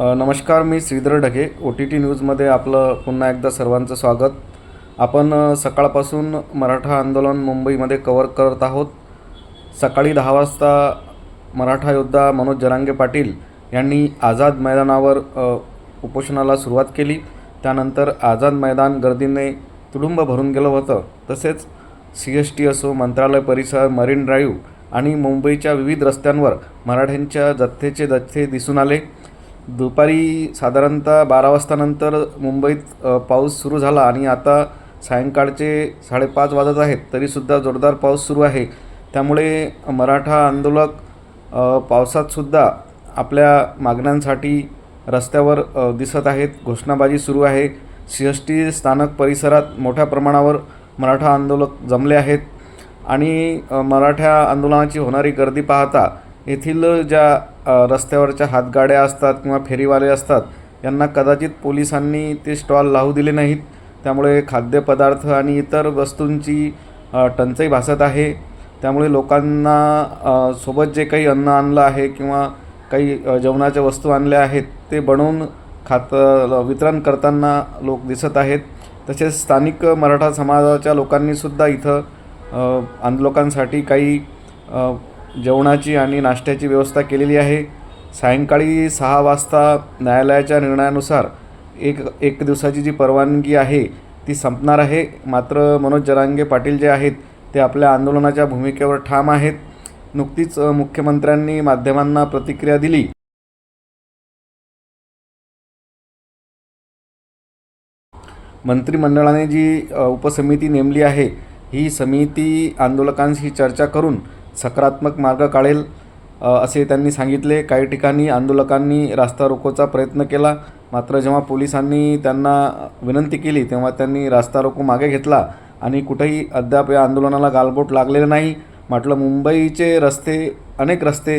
नमस्कार मी Shridhar Dhage. O T T न्यूजमध्ये आपलं पुन्हा एकदा सर्वांचं स्वागत. आपण सकाळपासून मराठा आंदोलन मुंबईमध्ये कवर करत आहोत. सकाळी दहा वाजता मराठा योद्धा मनोज जरांगे पाटील यांनी आझाद मैदानावर उपोषणाला सुरुवात केली. त्यानंतर आझाद मैदान गर्दीने तुडुंब भरून गेलं होतं. तसेच सी एस टी असो मंत्रालय परिसर मरीन ड्राईव्ह आणि मुंबईच्या विविध रस्त्यांवर मराठ्यांच्या जथ्थेचे जथ्थे दिसून आले. दुपारी साधारणतः बारा वाजतानंतर मुंबईत पाऊस सुरू झाला आणि आता सायंकाळचे साडेपाच वाजत आहेत तरीसुद्धा जोरदार पाऊस सुरू आहे. त्यामुळे मराठा आंदोलक पावसातसुद्धा आपल्या मागण्यांसाठी रस्त्यावर दिसत आहेत. घोषणाबाजी सुरू आहे. सी एस टी स्थानक परिसरात मोठ्या प्रमाणावर मराठा आंदोलक जमले आहेत. आणि मराठा आंदोलनाची होणारी गर्दी पाहता येथील ज्या रस्त्यावरच्या हातगाड्या असतात किंवा फेरीवाले असतात यांना कदाचित पोलिसांनी ते स्टॉल लावू दिले नाहीत. त्यामुळे खाद्यपदार्थ आणि इतर वस्तूंची टंचाई भासत आहे. त्यामुळे लोकांना सोबत जे काही अन्न आणलं आहे किंवा काही जेवणाच्या वस्तू आणल्या आहेत ते बनवून खात वितरण करताना लोक दिसत आहेत. तसेच स्थानिक मराठा समाजाच्या लोकांनीसुद्धा इथं अ, आंदोलकांसाठी काही जेवणाची आणि नाश्त्याची व्यवस्था केलेली आहे. सायंकाळी सहा वाजता न्यायालयाच्या निर्णयानुसार एक एक दिवसाची जी परवानगी आहे ती संपणार आहे. मात्र मनोज जरांगे पाटील जे आहेत ते आपल्या आंदोलनाच्या भूमिकेवर ठाम आहेत. नुकतीच मुख्यमंत्र्यांनी माध्यमांना प्रतिक्रिया दिली. मंत्रिमंडळाने जी उपसमिती नेमली आहे ही समिती आंदोलकांशी चर्चा करून सकारात्मक मार्ग काढेल असे त्यांनी सांगितले. काही ठिकाणी आंदोलकांनी रास्ता रोकोचा प्रयत्न केला. मात्र जेव्हा पोलिसांनी त्यांना विनंती केली तेव्हा त्यांनी रास्ता रोको मागे घेतला आणि कुठेही अद्याप या आंदोलनाला गालबोट लागलेलं नाही. म्हटलं मुंबईचे रस्ते अनेक रस्ते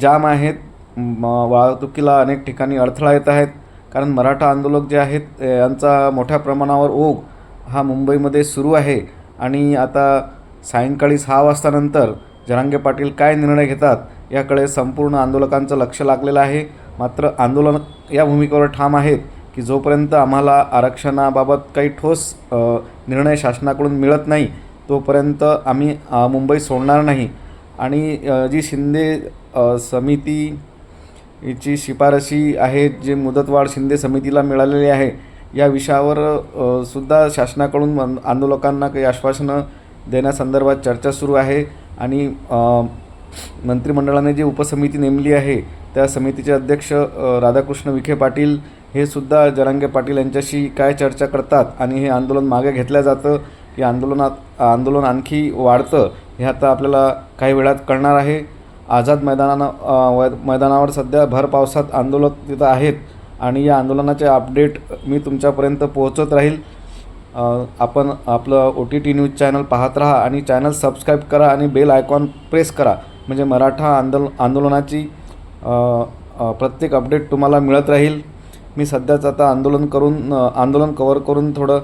जाम आहेत. म वाहतुकीला अनेक ठिकाणी अडथळा येत आहेत. कारण मराठा आंदोलक जे आहेत यांचा मोठ्या प्रमाणावर ओघ हा मुंबईमध्ये सुरू आहे. आणि आता सायंकाळी सहा वाजतानंतर जरांगे पाटील काय निर्णय घेतात याकडे संपूर्ण आंदोलकांचं लक्ष लागलेलं आहे. मात्र आंदोलन या भूमिकेवर ठाम आहेत की जोपर्यंत आम्हाला आरक्षणाबाबत काही ठोस निर्णय शासनाकडून मिळत नाही तोपर्यंत आम्ही मुंबई सोडणार नाही. आणि जी शिंदे समितीची समिती शिफारशी आहेत जे मुदतवाढ शिंदे समितीला मिळालेली आहे या विषयावर सुद्धा शासनाकडून आंदोलकांना काही आश्वासनं देण्यासंदर्भात चर्चा सुरू आहे. आणि मंत्रिमंडळाने जी उपसमिती नेमली आहे त्या समितीचे अध्यक्ष राधाकृष्ण विखे पाटील हे सुद्धा जरांगे पाटील यांच्याशी काय चर्चा करतात आणि हे आंदोलन मागे घेतलं जातं की आंदोलनात आंदोलन आणखी वाढतं हे आता आपल्याला काही वेळात कळणार आहे. आझाद मैदानानं मैदानावर सध्या भर पावसात आंदोलक तिथं आहेत आणि या आंदोलनाचे अपडेट मी तुमच्यापर्यंत पोहोचत राहील. आपण आपलं O T T news channel पाहत राहा आणि चॅनल सबस्क्राईब करा आणि बेल आयकॉन प्रेस करा. म्हणजे मराठा आंदोल आंदोलनाची प्रत्येक अपडेट तुम्हाला मिळत राहील. मी सध्याच आता आंदोलन करून आंदोलन कवर करून थोडं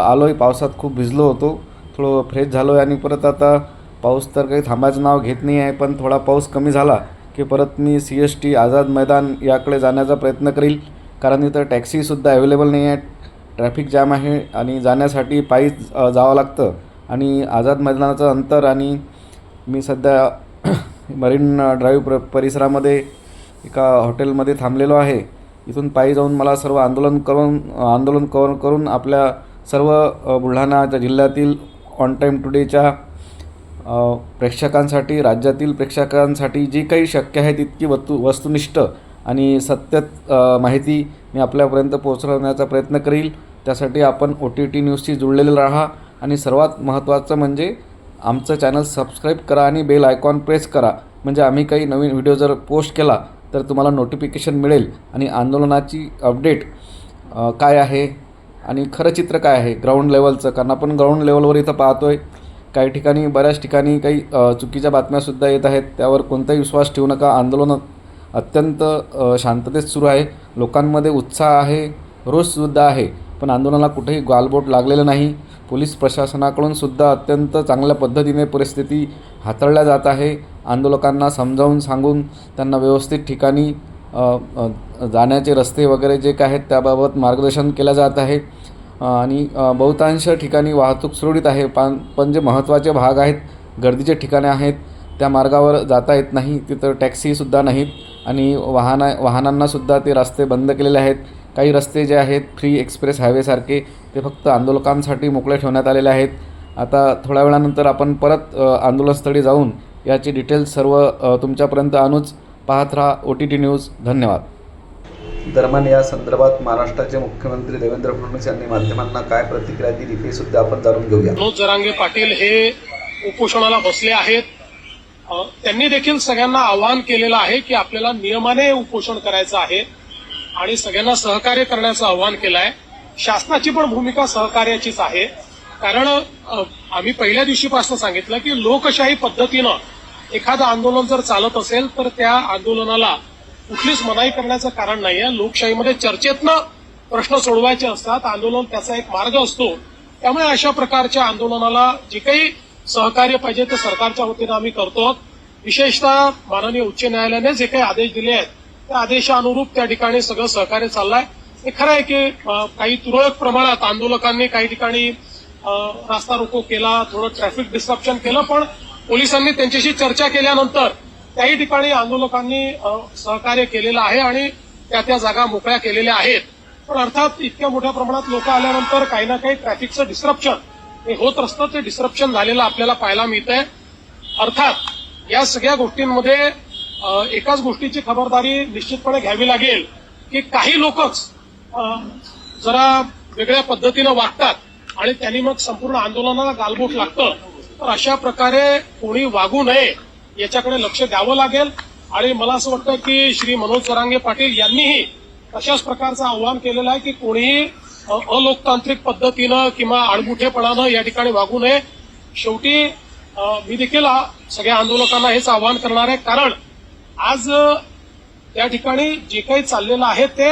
आलो आहे पावसात खूप भिजलो होतो. थोडं फ्रेश झालो आहे आणि परत आता पाऊस तर काही थांबायचं नाव घेत नाही आहे पण थोडा पाऊस कमी झाला की परत मी C S T Azad Maidan याकडे जाण्याचा प्रयत्न करील. कारण इथं टॅक्सीसुद्धा अवेलेबल नाही आहे. ट्रॅफिक जॅम आहे आणि जाण्यासाठी पायी जावं लागतं. आणि आझाद मैदानाचं अंतर आणि मी सध्या मरीन ड्राईव्ह प्र परिसरामध्ये एका हॉटेलमध्ये थांबलेलो आहे. इथून पायी जाऊन मला सर्व आंदोलन करून आंदोलन कर करून आपल्या सर्व बुलढाणाच्या बुलढाणा जिल्ह्यातील ऑन टाईम टुडेच्या प्रेक्षकांसाठी राज्यातील प्रेक्षकांसाठी जी काही शक्य आहे तितकी वस्तू वस्तुनिष्ठ आणि सत्यत माहिती मी आपल्यापर्यंत पोहोचवण्याचा प्रयत्न करील. त्यासाठी आपण ओ टी टी न्यूजशी जुळलेले राहा. आणि सर्वात महत्त्वाचं म्हणजे आमचं चॅनल सबस्क्राईब करा आणि बेल आयकॉन प्रेस करा. म्हणजे आम्ही काही नवीन व्हिडिओ जर पोस्ट केला तर तुम्हाला नोटिफिकेशन मिळेल. आणि आंदोलनाची अपडेट काय आहे? आणि खरं चित्र काय आहे? ग्राउंड लेवलचं कारण आपण ग्राउंड लेवलवर इथं पाहतो आहे काही ठिकाणी बऱ्याच ठिकाणी काही चुकीच्या बातम्यासुद्धा येत आहेत. त्यावर कोणताही विश्वास ठेवू नका. आंदोलन अत्यंत शांततेत सुरू आहे. लोकांमध्ये उत्साह आहे रोषसुद्धा आहे. पण आंदोलनाला कुठेही गालबोट लागलेलं नाही. पोलीस प्रशासनाकडून सुद्धा अत्यंत चांगल्या पद्धतीने परिस्थिती हाताळल्या जात आहे. आंदोलकांना समजावून सांगून त्यांना व्यवस्थित ठिकाणी जाण्याचे रस्ते वगैरे जे काय आहेत त्याबाबत मार्गदर्शन केलं जात आहे. आणि बहुतांश ठिकाणी वाहतूक सुरळीत आहे. पण पण जे महत्त्वाचे भाग आहेत गर्दीचे ठिकाणे आहेत त्या मार्गावर जाता येत नाही. तिथं टॅक्सीसुद्धा नाहीत. आणि वाहना वाहनांनासुद्धा ते रस्ते बंद केलेले आहेत. काही रस्ते जे आहेत फ्री एक्सप्रेस हायवेसारखे ते फक्त आंदोलकांसाठी मोकळे ठेवण्यात आलेले आहेत. आता थोड्या वेळानंतर आपण परत आंदोलनस्थळी जाऊन याची डिटेल्स सर्व तुमच्यापर्यंत आणूच पाहत राहा ओ टी टी न्यूज धन्यवाद. दरम्यान या संदर्भात महाराष्ट्राचे मुख्यमंत्री देवेंद्र फडणवीस यांनी माध्यमांना काय प्रतिक्रिया दिली ते सुद्धा आपण जाणून घेऊया. मनोज जरांगे पाटील हे उपोषणाला बसले आहेत. त्यांनी देखील सगळ्यांना आवाहन केलेलं आहे की आपल्याला नियमाने उपोषण करायचं आहे आणि सगळ्यांना सहकार्य करण्याचं आवाहन केलं आहे शासनाची पण भूमिका सहकार्याचीच आहे. कारण आम्ही पहिल्या दिवशीपासून सांगितलं की लोकशाही पद्धतीनं एखादं आंदोलन जर चालत असेल तर त्या आंदोलनाला कुठलीच मनाई करण्याचं कारण नाही आहे लोकशाहीमध्ये चर्चेतनं प्रश्न सोडवायचे असतात. आंदोलन त्याचा एक मार्ग असतो. त्यामुळे अशा प्रकारच्या आंदोलनाला जे काही सहकार्य पाहिजे ते सरकारच्या वतीनं आम्ही करतो. विशेषतः माननीय उच्च न्यायालयाने जे काही आदेश दिले आहेत त्या आदेशानुरूप त्या ठिकाणी सगळं सहकार्य चाललंय. हे खरं आहे की काही तुरळक प्रमाणात आंदोलकांनी काही ठिकाणी रास्ता रोको केला थोडं ट्रॅफिक डिस्ट्रप्शन केलं पण पोलिसांनी त्यांच्याशी चर्चा केल्यानंतर त्याही ठिकाणी आंदोलकांनी सहकार्य केलेलं आहे आणि त्या त्या जागा मोकळ्या केलेल्या आहेत. पण अर्थात इतक्या मोठ्या प्रमाणात लोक आल्यानंतर काही ना काही ट्रॅफिकचं डिस्ट्रप्शन होत असतं ते डिस्रप्शन झालेलं आपल्याला पाहायला मिळतंय. अर्थात या सगळ्या गोष्टींमध्ये एकाच गोष्टीची खबरदारी निश्चितपणे घ्यावी लागेल की काही लोकच जरा वेगळ्या पद्धतीनं वागतात आणि त्यांनी मग संपूर्ण आंदोलनाला गालबोट लागतं. तर अशा प्रकारे कोणी वागू नये याच्याकडे लक्ष द्यावं लागेल. आणि मला असं वाटतं की श्री मनोज सरांगे पाटील यांनीही तशाच प्रकारचं आव्हान केलेलं आहे की कोणीही अलोकतांत्रिक पद्धतीनं किंवा आडमुठेपणानं या ठिकाणी वागू नये. शेवटी मी देखील सगळ्या आंदोलकांना हेच आवाहन करणार आहे. कारण आज त्या ठिकाणी जे काही चाललेलं आहे ते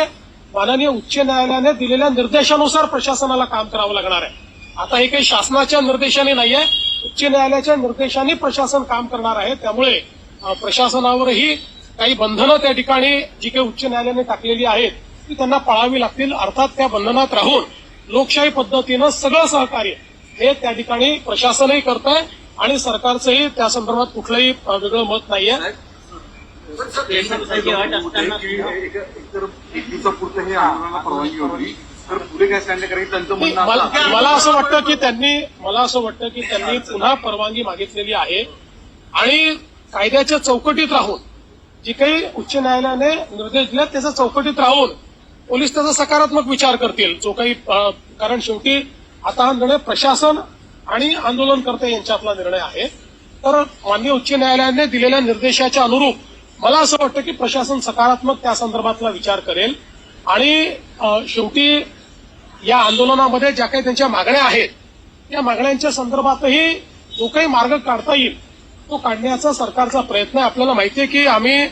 माननीय उच्च न्यायालयाने दिलेल्या निर्देशानुसार प्रशासनाला काम करावं लागणार आहे. आता हे काही शासनाच्या निर्देशाने नाहीये. उच्च न्यायालयाच्या निर्देशाने प्रशासन काम करणार आहे. त्यामुळे प्रशासनावरही काही बंधनं त्या ठिकाणी जी काही उच्च न्यायालयाने टाकलेली आहेत ती त्यांना पाळावी लागतील अर्थात त्या बंधनात राहून लोकशाही पद्धतीनं सगळं सहकार्य हे त्या ठिकाणी प्रशासनही करत आहे आणि सरकारचंही त्या संदर्भात कुठलंही वेगळं मत नाहीये. हे मला असं वाटतं की त्यांनी मला असं वाटतं की त्यांनी पुन्हा परवानगी मागितलेली आहे. आणि कायद्याच्या चौकटीत राहून जे काही उच्च न्यायालयाने निर्देश दिले त्याच्या चौकटीत राहून पोलीस त्याचा सकारात्मक विचार करतील. जो काही कारण शेवटी आता हा निर्णय प्रशासन आणि आंदोलनकर्ते यांच्यातला निर्णय आहे. तर माननीय उच्च न्यायालयाने दिलेल्या निर्देशाच्या अनुरूप मला असं वाटतं की प्रशासन सकारात्मक त्या संदर्भातला विचार करेल. आणि शेवटी या आंदोलनामध्ये ज्या काही त्यांच्या मागण्या आहेत या मागण्यांच्या संदर्भातही जो काही मार्ग काढता येईल तो काढण्याचा सरकारचा प्रयत्न आहे. आपल्याला माहिती आहे की आम्ही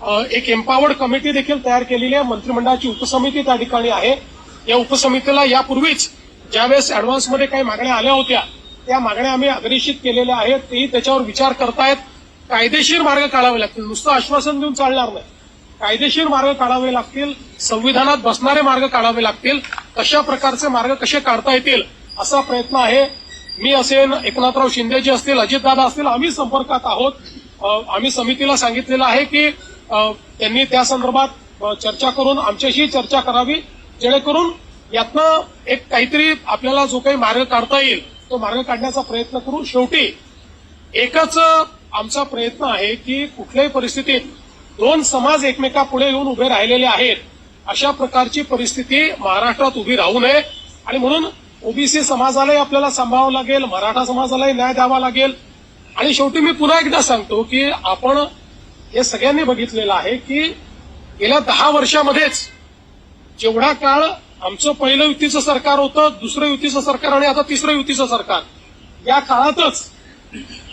एक एम्पावर्ड कमिटी देखील तयार केलेली आहे. मंत्रिमंडळाची उपसमिती त्या ठिकाणी आहे. या उपसमितीला यापूर्वीच ज्यावेळेस ऍडव्हान्समध्ये काही मागण्या आल्या होत्या त्या मागण्या आम्ही अग्रेषित केलेल्या आहेत. तेही त्याच्यावर विचार करतायत. कायदेशीर मार्ग काढावे लागतील. नुसतं आश्वासन देऊन चालणार नाही. कायदेशीर मार्ग काढावे लागतील. संविधानात बसणारे मार्ग काढावे लागतील. कशा प्रकारचे मार्ग कसे काढता येतील असा प्रयत्न आहे. मी असेल एकनाथराव शिंदेजी असतील अजितदादा असतील आम्ही संपर्कात आहोत. आम्ही समितीला सांगितलेलं आहे की त्यांनी त्या संदर्भात चर्चा करून आमच्याशी चर्चा करावी जेणेकरून यातनं एक काहीतरी आपल्याला जो काही मार्ग काढता येईल तो मार्ग काढण्याचा प्रयत्न करू शेवटी एकच आमचा प्रयत्न आहे की कुठल्याही परिस्थितीत दोन समाज एकमेकापुढे येऊन उभे राहिलेले आहेत अशा प्रकारची परिस्थिती महाराष्ट्रात उभी राहू नये. आणि म्हणून ओबीसी समाजालाही आपल्याला सांभाळावं लागेल मराठा समाजालाही न्याय द्यावा लागेल. आणि शेवटी मी पुन्हा एकदा सांगतो की आपण हे सगळ्यांनी बघितलेलं आहे की गेल्या दहा वर्षामध्येच जेवढा काळ आमचं पहिलं युतीचं सरकार होतं दुसरं युतीचं सरकार आणि आता तिसरं युतीचं सरकार या काळातच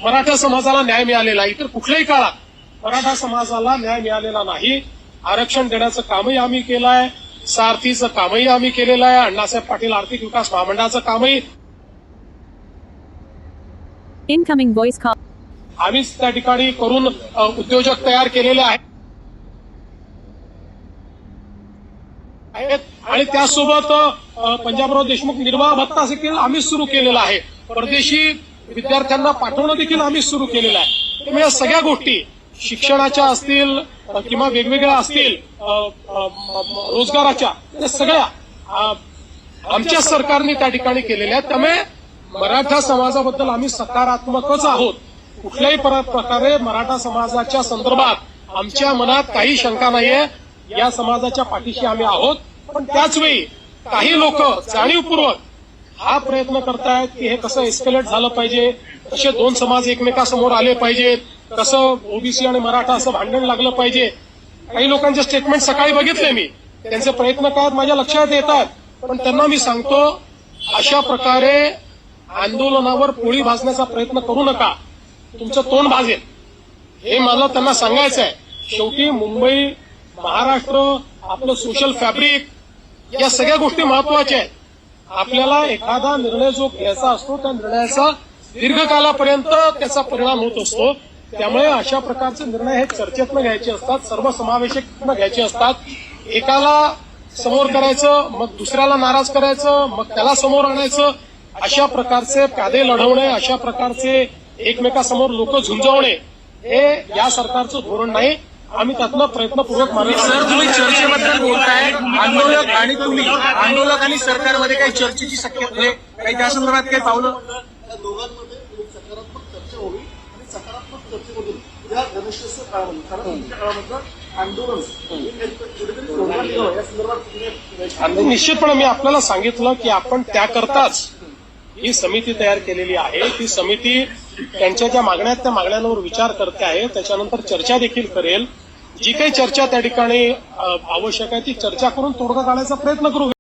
मराठा समाजाला न्याय मिळालेला आहे. इतर कुठल्याही काळात मराठा समाजाला न्याय मिळालेला नाही. आरक्षण देण्याचं कामही आम्ही केलं आहे सारथीचं कामही आम्ही केलेलं आहे अण्णासाहेब पाटील आर्थिक विकास महामंडळाचं कामही. इनकमिंग व्हॉइस कॉल आम्हीच त्या ठिकाणी करून उद्योजक तयार केलेले आहेत. आणि त्यासोबत पंजाबराव देशमुख निर्वाह भत्ता देखील आम्ही सुरू केलेला आहे. परदेशी विद्यार्थ्यांना पाठवणं देखील आम्ही सुरू केलेलं आहे. त्यामुळे या सगळ्या गोष्टी शिक्षणाच्या असतील किंवा वेगवेगळ्या असतील रोजगाराच्या या सगळ्या आमच्या सरकारने त्या ठिकाणी केलेल्या आहेत. त्यामुळे मराठा समाजाबद्दल आम्ही सकारात्मकच आहोत. कुठल्याही प्रकारे मराठा समाजाच्या संदर्भात आमच्या मनात काही शंका नाहीये. या समाजाच्या पाठीशी आम्ही आहोत. पण त्याच वेळी काही लोक जाणीवपूर्वक हा प्रयत्न करतायत की हे कसं एस्केलेट झालं पाहिजे. कसे दोन समाज एकमेकासमोर आले पाहिजेत. कसं ओबीसी आणि मराठा असं भांडण लागलं पाहिजे. काही लोकांचे स्टेटमेंट सकाळी बघितले मी. त्यांचे प्रयत्न काय माझ्या लक्षात येतात. पण त्यांना मी सांगतो अशा प्रकारे आंदोलनावर पोळी भाजण्याचा प्रयत्न करू नका. तुमचं तोंड भाजेल हे मला त्यांना सांगायचं आहे शेवटी मुंबई महाराष्ट्र आपलं सोशल फॅब्रिक या सगळ्या गोष्टी महत्त्वाच्या आहेत. आपल्याला एखादा निर्णय जो घ्यायचा असतो त्या निर्णयाचा दीर्घकालापर्यंत त्याचा परिणाम होत असतो. त्यामुळे अशा प्रकारचे निर्णय हे चर्चेतनं घ्यायचे असतात सर्वसमावेशकनं घ्यायचे असतात. एकाला समोर करायचं मग दुसऱ्याला नाराज करायचं मग त्याला समोर आणायचं अशा प्रकारचे कायदे लढवणे अशा प्रकारचे एकमेकासमोर लोक झुंजवणे हे या सरकारचं धोरण नाही. आम्ही त्यातनं प्रयत्नपूर्वक मार्ग सर तुम्ही चर्चेबद्दल बोलताय. आंदोलक आणि तुम्ही आंदोलक आणि सरकारमध्ये काही चर्चेची शक्यता आहे? काही त्या संदर्भात काही पावलं? दोघांमध्ये एक सकारात्मक चर्चा होईल आणि सकारात्मक चर्चेमधून या गणेशोत्सव काळामध्ये काळामधलं आंदोलन हे निश्चितपणे मी आपल्याला सांगितलं की आपण त्याकरताच ही समिती तयार केलेली आहे. ती समिती त्यांच्या ज्या मागण्या आहेत त्या मागण्यांवर विचार करते आहे. त्याच्यानंतर चर्चा देखील करेल. जी काही चर्चा त्या ठिकाणी आवश्यक आहे ती चर्चा करून तोडगा काढायचा प्रयत्न करू.